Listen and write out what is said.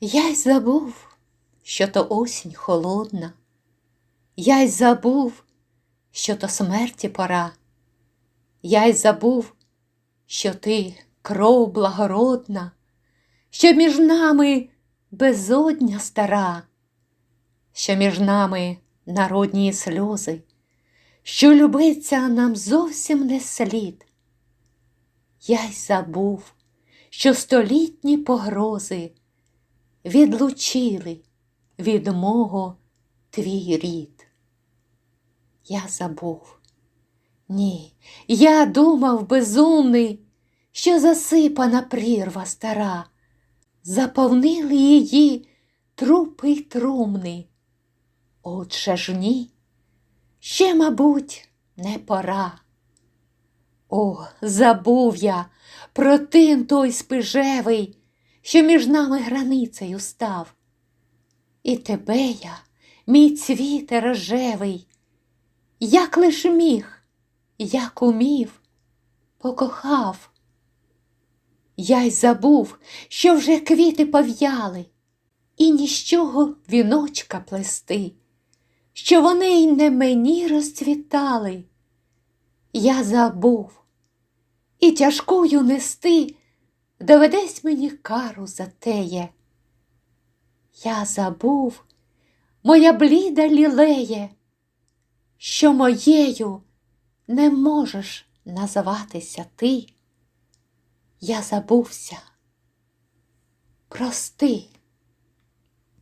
Я й забув, що то осінь холодна, я й забув, що то смерті пора, я й забув, що ти кров благородна, що між нами безодня стара, що між нами народні сльози, що любиться нам зовсім не слід. Я й забув, що столітні погрози відлучили від мого твій рід. Я забув. Ні, я думав, безумний, що засипана прірва стара, заповнили її трупи й трумни. Отже ж ні, ще, мабуть, не пора. О, забув я про тин той спижевий, що між нами границею став. І тебе я, мій цвіте рожевий, як лиш міг, як умів, покохав. Я й забув, що вже квіти пов'яли, і ніщого віночка плести, що вони й не мені розцвітали. Я забув, і тяжкою нести доведесь мені кару за теє. Я забув, моя бліда лілеє, що моєю не можеш називатися ти. Я забувся. Прости.